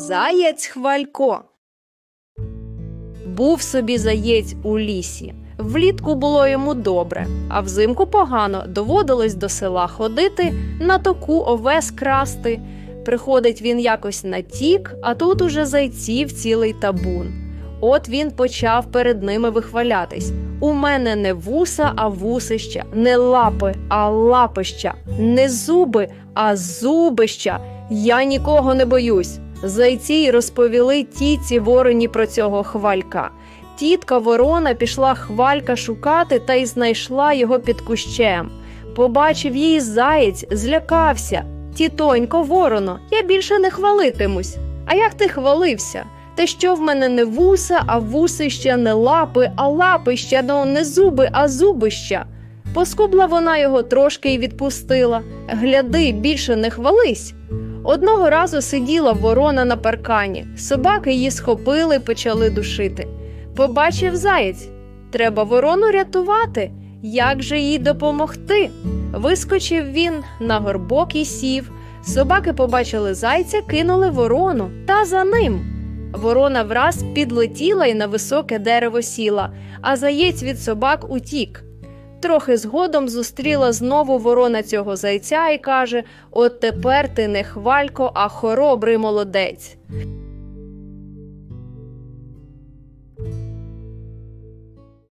Заєць Хвалько. Був собі заєць у лісі. Влітку було йому добре, а взимку погано доводилось до села ходити, на току овес красти. Приходить він якось на тік, а тут уже зайців цілий табун. От він почав перед ними вихвалятись. У мене не вуса, а вусища, не лапи, а лапища, не зуби, а зубища. Я нікого не боюсь. Зайці й розповіли тітці вороні про цього хвалька. Тітка ворона пішла хвалька шукати та й знайшла його під кущем. Побачив її заєць, злякався. Тітонько, вороно, я більше не хвалитимусь. А як ти хвалився? Те, що в мене не вуса, а вусища, не лапи, а лапища, ну не зуби, а зубища. Поскубла вона його трошки й відпустила. Гляди, більше не хвались. Одного разу сиділа ворона на паркані. Собаки її схопили, почали душити. Побачив заєць. Треба ворону рятувати. Як же їй допомогти? Вискочив він на горбок і сів. Собаки побачили зайця, кинули ворону та за ним. Ворона враз підлетіла і на високе дерево сіла, а заєць від собак утік. Трохи згодом зустріла знову ворона цього зайця і каже: От тепер ти не хвалько, а хоробрий молодець.